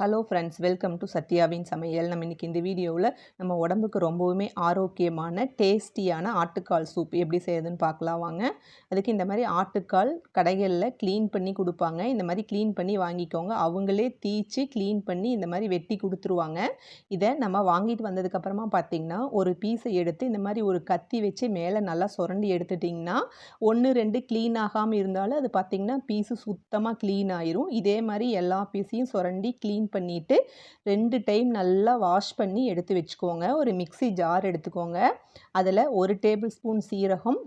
Hello friends welcome to சத்யாவின் சமையல் நம்ம இன்றைக்கி இந்த வீடியோவில் நம்ம உடம்புக்கு ரொம்பவுமே ஆரோக்கியமான டேஸ்டியான ஆட்டுக்கால் சூப் எப்படி செய்யுதுன்னு பார்க்கலாம் வாங்க. அதுக்கு இந்த மாதிரி ஆட்டுக்கால் கடைகளில் க்ளீன் பண்ணி கொடுப்பாங்க. இந்த மாதிரி க்ளீன் பண்ணி வாங்கிக்கோங்க. அவங்களே தீச்சு க்ளீன் பண்ணி இந்த மாதிரி வெட்டி கொடுத்துருவாங்க. இதை நம்ம வாங்கிட்டு வந்ததுக்கப்புறமா பார்த்திங்கன்னா ஒரு பீஸை எடுத்து இந்த மாதிரி ஒரு கத்தி வச்சு மேலே நல்லா சுரண்டி எடுத்துட்டிங்கன்னா ஒன்று ரெண்டு க்ளீன் ஆகாமல் இருந்தாலும் அது பார்த்திங்கன்னா பீஸு சுத்தமாக க்ளீன் ஆயிரும். இதே மாதிரி எல்லா பீஸையும் சுரண்டி க்ளீன் க்ளீன் பண்ணிவிட்டு ரெண்டு டைம் நல்லா வாஷ் பண்ணி எடுத்து வச்சுக்கோங்க. ஒரு மிக்சி ஜார் எடுத்துக்கோங்க. அதில் ஒரு டேபிள் ஸ்பூன் சீரகம்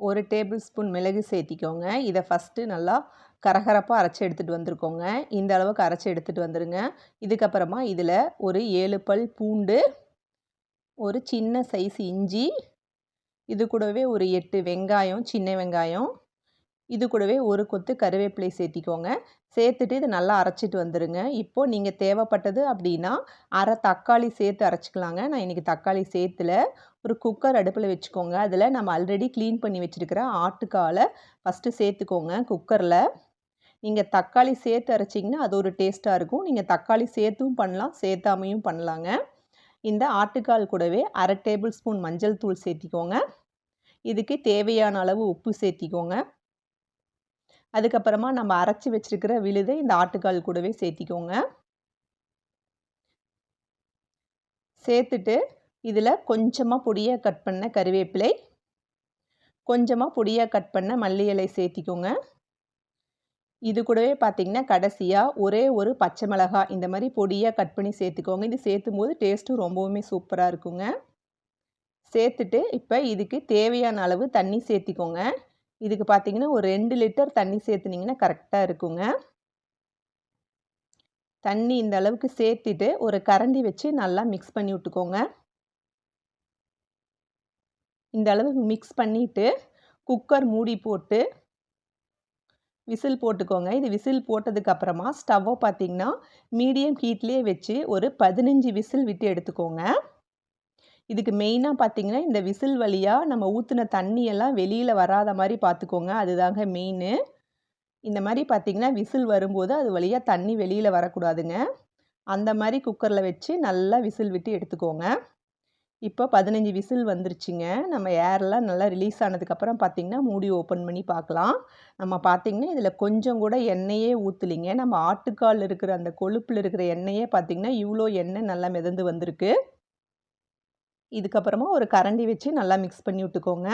ஒரு டேபிள் ஸ்பூன் மிளகு சேர்த்திக்கோங்க. இதை ஃபஸ்ட்டு நல்லா கரகரப்பாக அரைச்சி எடுத்துகிட்டு வந்திருக்கோங்க. இந்த அளவுக்கு அரைச்சி எடுத்துகிட்டு வந்துடுங்க இதுக்கப்புறமா இதில் ஒரு ஏழு பல் பூண்டு ஒரு சின்ன சைஸ் இஞ்சி இது கூடவே ஒரு எட்டு வெங்காயம் சின்ன வெங்காயம் இது கூடவே ஒரு கொத்து கருவேப்பிலை சேர்த்திக்கோங்க. சேர்த்துட்டு இதை நல்லா அரைச்சிட்டு வந்துடுங்க இப்போது நீங்கள் தேவைப்பட்டது அப்படின்னா அரை தக்காளி சேர்த்து அரைச்சிக்கலாங்க. நான் இன்றைக்கி தக்காளி சேர்த்துல ஒரு குக்கர் அடுப்பில் வச்சுக்கோங்க. அதில் நம்ம ஆல்ரெடி க்ளீன் பண்ணி வச்சுருக்கிற ஆட்டுக்காலை ஃபஸ்ட்டு சேர்த்துக்கோங்க குக்கரில். நீங்கள் தக்காளி சேர்த்து அரைச்சிங்கன்னா அது ஒரு டேஸ்ட்டாக இருக்கும். நீங்கள் தக்காளி சேர்த்தும் பண்ணலாம் சேர்த்தாமையும் பண்ணலாங்க. இந்த ஆட்டுக்கால் கூடவே அரை டேபிள் ஸ்பூன் மஞ்சள் தூள் சேர்த்திக்கோங்க. இதுக்கு தேவையான அளவு உப்பு சேர்த்திக்கோங்க. அதுக்கப்புறமா நம்ம அரைச்சி வச்சுருக்கிற விழுதை இந்த ஆட்டுக்கால் கூடவே சேர்த்திக்கோங்க. சேர்த்துட்டு இதில் கொஞ்சமாக பொடியாக கட் பண்ண கருவேப்பிலை கொஞ்சமாக பொடியாக கட் பண்ண மல்லி இலை சேர்த்திக்கோங்க. இது கூடவே பார்த்திங்கன்னா கடைசியாக ஒரே ஒரு பச்சை மிளகாய் இந்த மாதிரி பொடியாக கட் பண்ணி சேர்த்துக்கோங்க. இது சேர்த்தும் போது டேஸ்ட்டும் ரொம்பவுமே சூப்பராக இருக்குங்க. சேர்த்துட்டு இப்போ இதுக்கு தேவையான அளவு தண்ணி சேர்த்திக்கோங்க. இதுக்கு பார்த்தீங்கன்னா ஒரு ரெண்டு லிட்டர் தண்ணி சேர்த்துனிங்கன்னா கரெக்டாக இருக்குங்க. தண்ணி இந்த அளவுக்கு சேர்த்துட்டு ஒரு கரண்டி வச்சு நல்லா மிக்ஸ் பண்ணி விட்டுக்கோங்க. இந்த அளவுக்கு மிக்ஸ் பண்ணிவிட்டு குக்கர் மூடி போட்டு விசில் போட்டுக்கோங்க. இது விசில் போட்டதுக்கப்புறமா ஸ்டவ்வை பார்த்திங்கன்னா மீடியம் ஹீட்லேயே வச்சு ஒரு பதினஞ்சு விசில் விட்டு எடுத்துக்கோங்க. இதுக்கு மெயினாக பார்த்தீங்கன்னா இந்த விசில் வழியாக நம்ம ஊற்றின தண்ணியெல்லாம் வெளியில் வராத மாதிரி பார்த்துக்கோங்க அதுதாங்க மெயின் இந்த மாதிரி பார்த்திங்கன்னா விசில் வரும்போது அது வழியாக தண்ணி வெளியில் வரக்கூடாதுங்க. அந்த மாதிரி குக்கரில் வச்சு நல்லா விசில் விட்டு எடுத்துக்கோங்க. இப்போ பதினஞ்சு விசில் வந்துருச்சுங்க. நம்ம ஏர்லாம் நல்லா ரிலீஸ் ஆனதுக்கப்புறம் பார்த்திங்கன்னா மூடி ஓப்பன் பண்ணி பார்க்கலாம் நம்ம பார்த்திங்கன்னா இதில் கொஞ்சம் கூட எண்ணெயே ஊற்றலிங்க நம்ம ஆட்டுக்கால் இருக்கிற அந்த கொழுப்பில் இருக்கிற எண்ணெயே பார்த்திங்கன்னா இவ்வளோ எண்ணெய் நல்லா மிதந்து வந்திருக்கு. இதுக்கப்புறமா ஒரு கரண்டி வச்சு நல்லா மிக்ஸ் பண்ணி விட்டுக்கோங்க.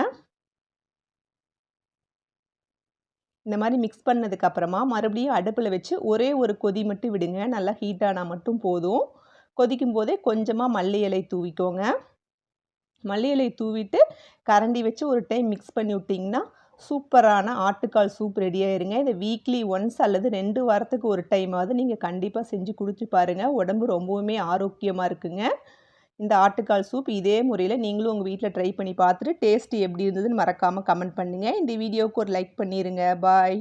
இந்த மாதிரி மிக்ஸ் பண்ணதுக்கப்புறமா மறுபடியும் அடுப்பில் வச்சு ஒரே ஒரு கொதி மட்டும் விடுங்க. நல்லா ஹீட் ஆனால் மட்டும் போதும். கொதிக்கும் போதே கொஞ்சமாக மல்லி இலை தூவிக்கோங்க. மல்லி இலை தூவிட்டு கரண்டி வச்சு ஒரு டைம் மிக்ஸ் பண்ணி விட்டிங்கன்னா சூப்பரான ஆட்டுக்கால் சூப் ரெடி ஆயிருங்க. இதை வீக்லி ஒன்ஸ் அல்லது ரெண்டு வாரத்துக்கு ஒரு டைமாவது நீங்கள் கண்டிப்பாக செஞ்சு குடிச்சு பாருங்கள் உடம்பு ரொம்பவுமே ஆரோக்கியமாக இருக்குங்க. இந்த ஆட்டுக்கால் சூப் இதே முறையில் நீங்களும் உங்கள் வீட்டில் ட்ரை பண்ணி பார்த்துட்டு டேஸ்ட்டு எப்படி இருந்ததுன்னு மறக்காமல் கமெண்ட் பண்ணுங்கள் இந்த வீடியோவுக்கு ஒரு லைக் பண்ணிடுங்க பாய்